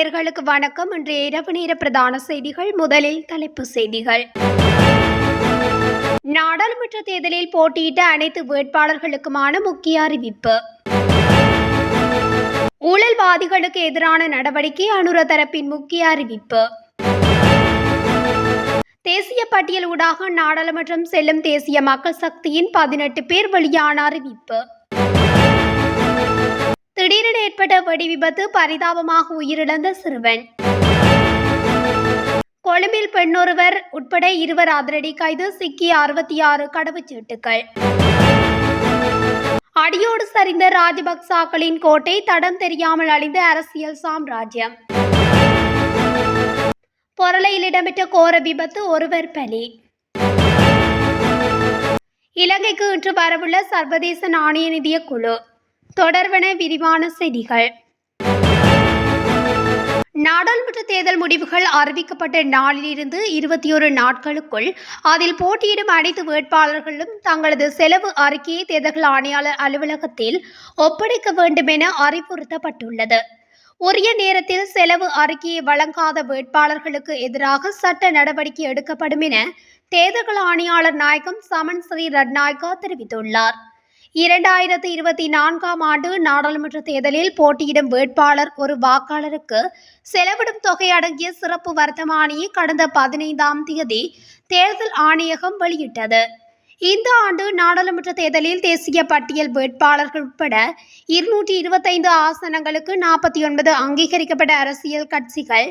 நேர்களுக்கு வணக்கம். இன்றைய இரவு நேர பிரதான செய்திகள் முதலில் தலைப்பு செய்திகள். நாடாளுமன்ற தேர்தலில் போட்டியிட்ட அனைத்து வேட்பாளர்களுக்குமான முக்கிய அறிவிப்பு. ஊழல்வாதிகளுக்கு எதிரான நடவடிக்கை அனுர தரப்பின் முக்கிய அறிவிப்பு. தேசிய பட்டியல் ஊடாக நாடாளுமன்றம் செல்லும் தேசிய மக்கள் சக்தியின் பதினெட்டு பேர் வெளியான அறிவிப்பு. திடீரென ஏற்பட்ட வெடி விபத்து பரிதாபமாக உயிரிழந்த சிறுவன். கொழும்பில் பெண்ணொருவர் உட்பட இருவர் அதிரடி கைது சிக்கிய அறுபத்தி ஆறு கடவுச்சீட்டுகள். அடியோடு சரிந்த ராஜபக்சாக்களின் கோட்டை தடம் தெரியாமல் அழிந்த அரசியல் சாம்ராஜ்யம். பொருளையில் இடம்பெற்ற கோர விபத்து ஒருவர் பலி. இலங்கைக்கு இன்று வரவுள்ள சர்வதேச நாணய நிதிய குழு. தொடர்வன விரிவான செய்திகள். நாடாளுமன்ற தேர்தல் முடிவுகள் அறிவிக்கப்பட்ட நாளிலிருந்து இருபத்தி ஒரு நாட்களுக்குள் அதில் போட்டியிடும் அனைத்து வேட்பாளர்களும் தங்களது செலவு அறிக்கையை தேர்தல் ஆணையாளர் அலுவலகத்தில் ஒப்படைக்க வேண்டும் என அறிவுறுத்தப்பட்டுள்ளது. உரிய நேரத்தில் செலவு அறிக்கையை வழங்காத வேட்பாளர்களுக்கு எதிராக சட்ட நடவடிக்கை எடுக்கப்படும் என தேர்தல் ஆணையாளர் நாயகம் சமன் ஸ்ரீ ரட்நாயக்கா தெரிவித்துள்ளார். இரண்டாயிரத்து இருபத்தி நான்காம் ஆண்டு நாடாளுமன்ற தேர்தலில் போட்டியிடும் வேட்பாளர் ஒரு வாக்காளருக்கு செலவிடும் தொகை அடங்கிய சிறப்பு வர்த்தமானியை கடந்த பதினைந்தாம் தேதி தேர்தல் ஆணையகம் வெளியிட்டது. இந்த ஆண்டு நாடாளுமன்ற தேர்தலில் தேசிய பட்டியல் வேட்பாளர்கள் உட்பட இருநூற்றி இருபத்தைந்து ஆசனங்களுக்கு நாற்பத்தி ஒன்பது அங்கீகரிக்கப்பட்ட அரசியல் கட்சிகள்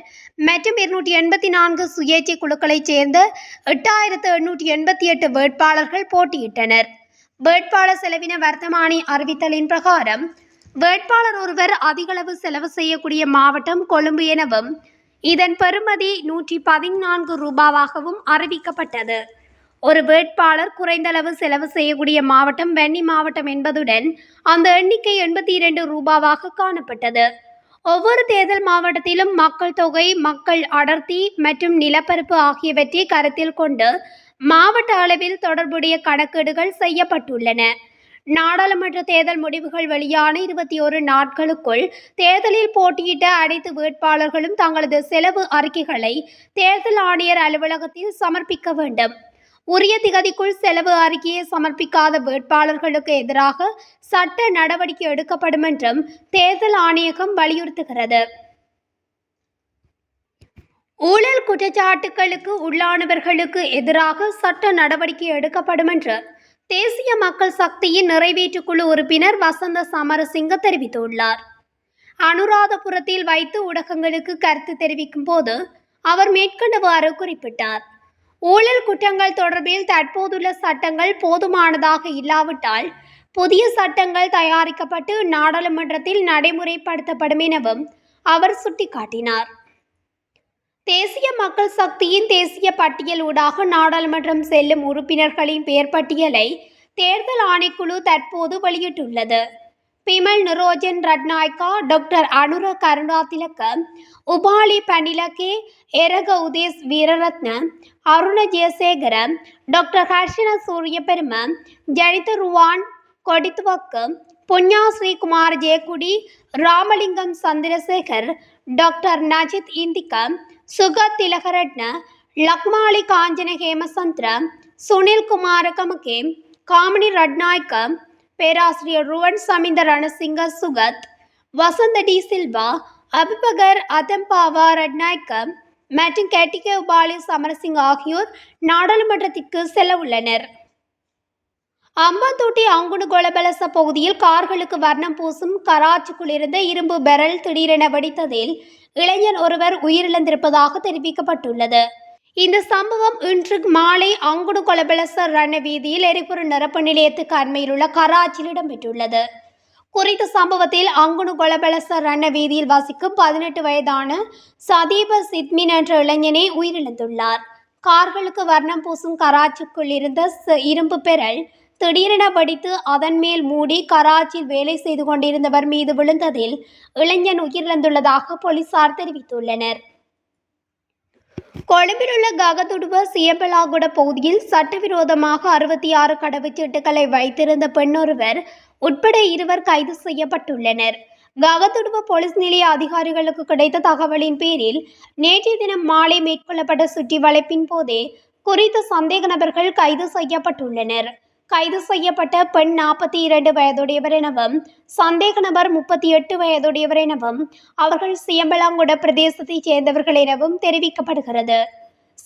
மற்றும் இருநூற்றி எண்பத்தி நான்கு சுயேட்சை குழுக்களைச் சேர்ந்த எட்டாயிரத்து எண்ணூற்றி எண்பத்தி எட்டு வேட்பாளர்கள் போட்டியிட்டனர். வேட்பாளர் செலவின வர்த்தமானி அறிவித்தலின் பிரகாரம் வேட்பாளர் ஒருவர் அதிகளவு செலவு செய்யக்கூடிய மாவட்டம் கொழும்பு எனவும் இதன் பெறுமதி நூற்றி பதினான்கு ரூபாவாகவும் அறிவிக்கப்பட்டது. ஒரு வேட்பாளர் குறைந்தளவு செலவு செய்யக்கூடிய மாவட்டம் வெண்ணி மாவட்டம் என்பதுடன் அந்த எண்ணிக்கை எண்பத்தி இரண்டு ரூபாவாக காணப்பட்டது. ஒவ்வொரு தேர்தல் மாவட்டத்திலும் மக்கள் தொகை மக்கள் அடர்த்தி மற்றும் நிலப்பரப்பு ஆகியவற்றை கருத்தில் கொண்டு மாவட்ட அளவில் தொடர்புடைய கணக்கீடுகள் செய்யப்பட்டுள்ளன. நாடாளுமன்ற தேர்தல் முடிவுகள் வெளியான இருபத்தி ஒரு நாட்களுக்குள் தேர்தலில் போட்டியிட்ட அனைத்து வேட்பாளர்களும் தங்களது செலவு அறிக்கைகளை தேர்தல் ஆணையர் அலுவலகத்தில் சமர்ப்பிக்க வேண்டும். உரிய திகதிக்குள் செலவு அறிக்கையை சமர்ப்பிக்காத வேட்பாளர்களுக்கு எதிராக சட்ட நடவடிக்கை எடுக்கப்படும் என்றும் தேர்தல் ஆணையகம் வலியுறுத்துகிறது. ஊழல் குற்றச்சாட்டுகளுக்கு உள்ளானவர்களுக்கு எதிராக சட்ட நடவடிக்கை எடுக்கப்படும் என்று தேசிய மக்கள் சக்தியின் நிறைவேற்றுக்குழு உறுப்பினர் வசந்த சமரசிங்க தெரிவித்துள்ளார். அனுராதபுரத்தில் வைத்து ஊடகங்களுக்கு கருத்து தெரிவிக்கும் போது அவர் மேற்கண்டவாறு குறிப்பிட்டார். ஊழல் குற்றங்கள் தொடர்பில் தற்போதுள்ள சட்டங்கள் போதுமானதாக இல்லாவிட்டால் புதிய சட்டங்கள் தயாரிக்கப்பட்டு நாடாளுமன்றத்தில் நடைமுறைப்படுத்தப்படும் எனவும் அவர் சுட்டிக்காட்டினார். தேசிய மக்கள் சக்தியின் தேசிய பட்டியல் ஊடாக நாடாளுமன்றம் செல்லும் உறுப்பினர்களின் பெயர் பட்டியலை தேர்தல் ஆணைக்குழு தற்போது வெளியிட்டுள்ளது. Bimal Nirojan Ratnayake doctor Anura Karunathilaka Upali Pannilage Eraka Udesh Weeraratne Aruna Jayasekara doctor Harshana Suriyapperuma Janitha Ruwan Kodithuwakku Punya Srikumar Jayakody Ramalingam Chandrasekar doctor Najith Indika Sugath Thilakaratne Lakmali Kanchana Hemachandra Sunil Kumar Gamage Gamini Ratnayake பேராசிரியர் ருவன் சமிந்த ரணசிங்க சுகத் வசந்த டி சில்வா அபிபகர் அதம்பாவா ரட்நாயக்க மற்றும் கேட்டிகே உபாலி சமரசிங் ஆகியோர் நாடாளுமன்றத்திற்கு செல்ல உள்ளனர் அம்பாத்தோட்டி அங்குடு கொலபலச பகுதியில் கார்களுக்கு வர்ணம் பூசும் கராச்சிக்குள் இருந்த இரும்பு பெரல் திடீரென வெடித்ததில் இளைஞர் ஒருவர் உயிரிழந்திருப்பதாக தெரிவிக்கப்பட்டுள்ளது. இந்த சம்பவம் இன்று மாலை அங்குடு கொலபலச ரண வீதியில் எரிபொருள் நிரப்பு நிலையத்துக்கு அண்மையில் உள்ள கராச்சியில் இடம்பெற்றுள்ளது. குறித்த சம்பவத்தில் அங்குணு கொலபலச ரண வீதியில் வசிக்கும் பதினெட்டு வயதான சதீப சித்மின் என்ற இளைஞனே உயிரிழந்துள்ளார். கார்களுக்கு வர்ணம் பூசும் கராச்சிக்குள் இருந்த ச- இரும்பு பெறல் திடீரென படித்து அதன் மேல் மூடி கராச்சியில் வேலை செய்து கொண்டிருந்தவர் மீது விழுந்ததில் இளைஞன் உயிரிழந்துள்ளதாக போலீசார் தெரிவித்துள்ளனர். கொழும்பில் உள்ள ககதுடுவ சியம்பலாகுட பகுதியில் சட்டவிரோதமாக அறுபத்தி ஆறு கடவுச்சீட்டுகளை வைத்திருந்த பெண்ணொருவர் உட்பட இருவர் கைது செய்யப்பட்டுள்ளனர். ககத்துடுவ போலீஸ் நிலைய அதிகாரிகளுக்கு கிடைத்த தகவலின் பேரில் நேற்றைய தினம் மாலை மேற்கொள்ளப்பட்ட சுற்றி வளைப்பின் போதே குறித்த சந்தேக நபர்கள் கைது செய்யப்பட்டுள்ளனர். கைது செய்யப்பட்ட பெண் நாற்பத்தி இரண்டு வயதுடையவர் எனவும் சந்தேக நபர் முப்பத்தி எட்டு வயதுடையவர் எனவும் அவர்கள் சியம்பலாங்குட பிரதேசத்தைச் சேர்ந்தவர்கள் எனவும் தெரிவிக்கப்படுகிறது.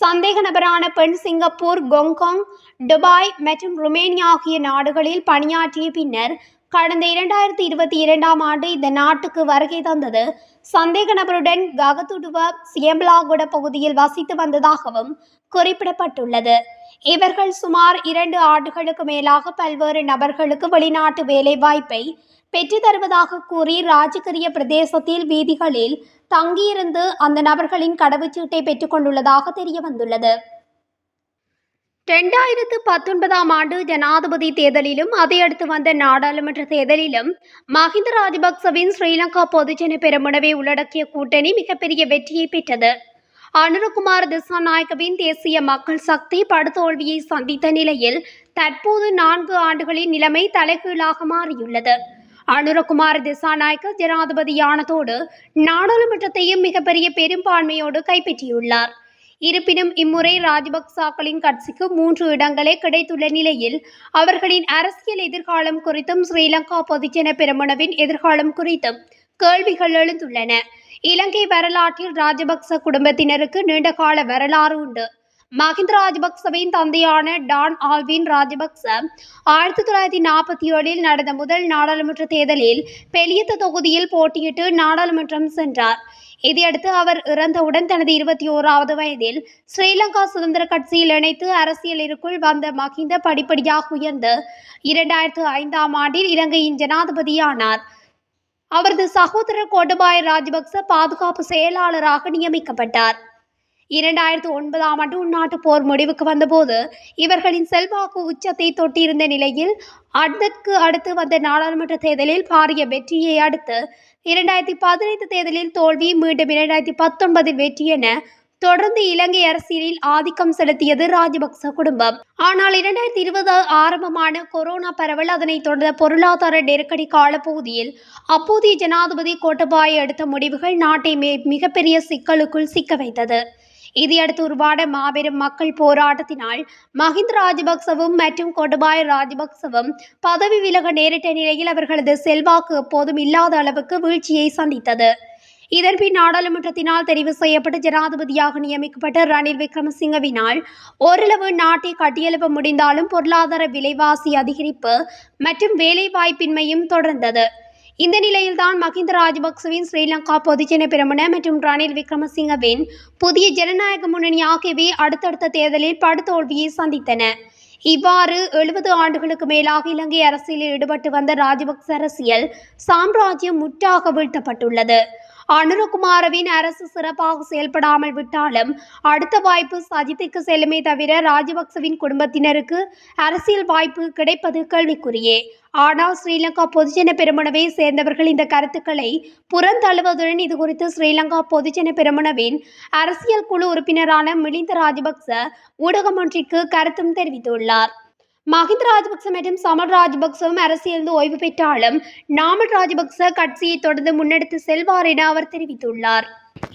சந்தேக நபரான பெண் சிங்கப்பூர் கொங்காங் துபாய் மற்றும் ருமேனியா ஆகிய நாடுகளில் பணியாற்றிய பின்னர் கடந்த இரண்டாயிரத்தி இருபத்தி இரண்டாம் ஆண்டு இந்த நாட்டுக்கு வருகை தந்தது. சந்தேக நபருடன் ககத்துடுவ சியம்பலாகுட பகுதியில் வசித்து வந்ததாகவும் குறிப்பிடப்பட்டுள்ளது. இவர்கள் சுமார் இரண்டு ஆண்டுகளுக்கு மேலாக பல்வேறு நபர்களுக்கு வெளிநாட்டு வேலைவாய்ப்பை பெற்று தருவதாக கூறி ராஜகிரிய பிரதேசத்தில் வீதிகளில் தங்கியிருந்து அந்த நபர்களின் கடவுச்சீட்டை பெற்றுக்கொண்டுள்ளதாக தெரிய வந்துள்ளது ரெண்டாயிரத்து பத்தொன்பதாம் ஆண்டு ஜனாதிபதி தேர்தலிலும் அதையடுத்து வந்த நாடாளுமன்ற தேர்தலிலும் மஹிந்த ராஜபக்சவின் ஸ்ரீலங்கா பொதுஜன பெருமுனவை உள்ளடக்கிய கூட்டணி மிகப்பெரிய வெற்றியை பெற்றது. அனுரகுமார் திசாநாயக்கவின் தேசிய மக்கள் சக்தி படுதோல்வியை சந்தித்த நிலையில் தற்போது நான்கு ஆண்டுகளின் நிலைமை தலைகீழாக மாறியுள்ளது. அனுரகுமார் திசாநாயக்க ஜனாதிபதியானதோடு நாடாளுமன்றத்தையும் மிகப்பெரிய பெரும்பான்மையோடு கைப்பற்றியுள்ளார். இருப்பினும் இம்முறை ராஜபக்சாக்களின் கட்சிக்கு மூன்று இடங்களே கிடைத்துள்ள நிலையில் அவர்களின் அரசியல் எதிர்காலம் குறித்தும் ஸ்ரீலங்கா பொதுஜன பெருமனவின் எதிர்காலம் குறித்தும் கேள்விகள் எழுந்துள்ளன. இலங்கை வரலாற்றில் ராஜபக்ச குடும்பத்தினருக்கு நீண்டகால வரலாறு உண்டு. மஹிந்த ராஜபக்சவின் தந்தையான டான் ஆல்வின் ராஜபக்ச ஆயிரத்தி தொள்ளாயிரத்தி நாற்பத்தி ஏழில் நடந்த முதல் நாடாளுமன்ற தேர்தலில் பெலியத்த தொகுதியில் போட்டியிட்டு நாடாளுமன்றம் சென்றார். இதையடுத்து அவர் இறந்தவுடன் தனது இருபத்தி ஓராவது வயதில் ஸ்ரீலங்கா சுதந்திர கட்சியில் இணைத்து அரசியலிற்குள் வந்த மஹிந்த படிப்படியாக உயர்ந்து இரண்டாயிரத்து ஐந்தாம் ஆண்டில் இலங்கையின் ஜனாதிபதியானார். அவரது சகோதரர் கோட்டபாய ராஜபக்ச பாதுகாப்பு செயலாளராக நியமிக்கப்பட்டார். இரண்டாயிரத்து ஒன்பதாம் ஆண்டு உள்நாட்டு போர் முடிவுக்கு வந்தபோது இவர்களின் செல்வாக்கு உச்சத்தை தொட்டியிருந்த நிலையில் அதற்கு அடுத்து வந்த நாடாளுமன்ற தேர்தலில் பாரிய வெற்றியை அடுத்து இரண்டாயிரத்தி பதினைந்து தேர்தலில் தோல்வி மீண்டும் இரண்டாயிரத்தி பத்தொன்பதில் வெற்றி என தொடர்ந்து இலங்கை அரசியலில் ஆதிக்கம் செலுத்தியது ராஜபக்ச குடும்பம். ஆனால் இரண்டாயிரத்தி இருபது ஆரம்பமான கொரோனா பரவல் அதனைத் தொடர்ந்த பொருளாதார நெருக்கடி காலப்பகுதியில் அப்போதைய ஜனாதிபதி கோட்டபாய எடுத்த முடிவுகள் நாட்டை மே மிகப்பெரிய சிக்கலுக்குள் சிக்க வைத்தது. இதையடுத்து உருவான மாபெரும் மக்கள் போராட்டத்தினால் மஹிந்த ராஜபக்சவும் மற்றும் கோட்டபாய ராஜபக்சவும் பதவி விலக நேரிட்ட நிலையில் அவர்களது செல்வாக்கு எப்போதும் இல்லாத அளவுக்கு வீழ்ச்சியை சந்தித்தது. இதன்பின் நாடாளுமன்றத்தினால் தெரிவு செய்யப்பட்டு ஜனாதிபதியாக நியமிக்கப்பட்ட ரணில் விக்ரமசிங்கவினால் ஓரளவு நாட்டை கட்டியெழுப்ப முடிந்தாலும் பொருளாதார விலைவாசி அதிகரிப்பு மற்றும் வேலைவாய்ப்பின்மையும் தொடர்ந்தது. இந்த நிலையில்தான் மஹிந்த ராஜபக்சவின் ஸ்ரீலங்கா பொதுஜன பிரமுன மற்றும் ரணில் விக்ரமசிங்கவின் புதிய ஜனநாயக முன்னணி ஆகியவை அடுத்தடுத்த தேர்தலில் படுதோல்வியை சந்தித்தன. இவ்வாறு எழுபது ஆண்டுகளுக்கு மேலாக இலங்கை அரசியலில் ஈடுபட்டு வந்த ராஜபக்ச அரசியல் சாம்ராஜ்யம் முற்றாக வீழ்த்தப்பட்டுள்ளது. அனுரகுமாரவின் அரசு சிறப்பாக செயல்படாமல் விட்டாலும் அடுத்த வாய்ப்பு சஜித்துக்கு செல்லுமே தவிர ராஜபக்சவின் குடும்பத்தினருக்கு அரசியல் வாய்ப்பு கிடைப்பது கேள்விக்குரியே ஆனால் ஸ்ரீலங்கா பொதுஜன பெருமனவை சேர்ந்தவர்கள் இந்த கருத்துக்களை புறந்தழுவதுடன் இது குறித்து ஸ்ரீலங்கா பொதுஜன பெருமனவின் அரசியல் குழு உறுப்பினரான மிலிந்த ராஜபக்ச ஊடகம் ஒன்றிற்கு கருத்தும் தெரிவித்துள்ளார். மஹிந்த ராஜபக்ச மற்றும் சமல் ராஜபக்சவும் அரசியலிருந்து ஓய்வு பெற்றாலும் நாமல் ராஜபக்ச கட்சியை தொடர்ந்து முன்னெடுத்து செல்வார் என அவர் தெரிவித்துள்ளார்.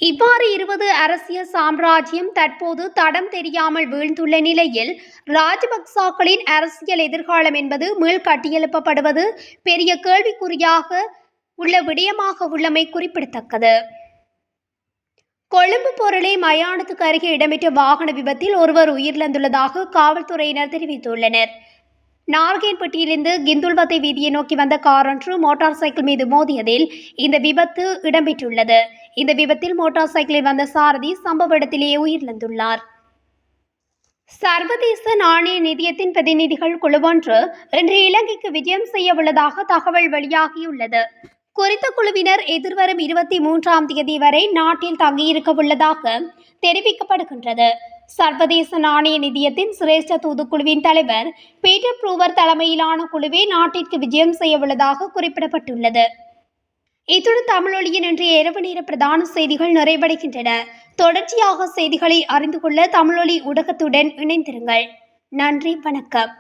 இவ்வாறு இருபது அரசியல் சாம்ராஜ்யம் தற்போது தடம் தெரியாமல் வீழ்ந்துள்ள நிலையில் ராஜபக்சாக்களின் அரசியல் எதிர்காலம் என்பது மீள் கட்டியெழுப்பப்படுவது பெரிய கேள்விக்குறியாக உள்ள விடயமாக உள்ளமை குறிப்பிடத்தக்கது. கொழும்பு பொருளை மயானத்துக்கு அருகே இடம்பெற்ற வாகன விபத்தில் ஒருவர் உயிரிழந்துள்ளதாக காவல்துறையினர் தெரிவித்துள்ளனர். நார்கேன்பட்டியிலிருந்து கிந்துல்வத்தை வீதியை நோக்கி வந்த கார் ஒன்று மோட்டார் சைக்கிள் மீது மோதியதில் இந்த விபத்து இடம்பெற்றுள்ளது. இந்த விபத்தில் மோட்டார் சைக்கிளில் வந்த சாரதி சம்பவ இடத்திலேயே உயிரிழந்துள்ளார். சர்வதேச நாணய நிதியத்தின் பிரதிநிதிகள் குழுவொன்று இன்று இலங்கைக்கு விஜயம் செய்ய உள்ளதாக தகவல் வெளியாகியுள்ளது. குறித்த குழுவினர் எதிர்வரும் இருபத்தி மூன்றாம் தேதி வரை நாட்டில் தங்கியிருக்க உள்ளதாக தெரிவிக்கப்படுகின்றது. சர்வதேச நாணய நிதியத்தின் சிரேஷ்ட தூதுக்குழுவின் தலைவர் பீட்டர் ப்ரூவர் தலைமையிலான குழுவே நாட்டிற்கு விஜயம் செய்ய உள்ளதாக குறிப்பிடப்பட்டுள்ளது. இத்துடன் தமிழொலியின் இன்றைய இரவு நேர பிரதான செய்திகள் நிறைவடைகின்றன. தொடர்ச்சியாக செய்திகளை அறிந்து கொள்ள தமிழொலி ஊடகத்துடன் இணைந்திருங்கள். நன்றி வணக்கம்.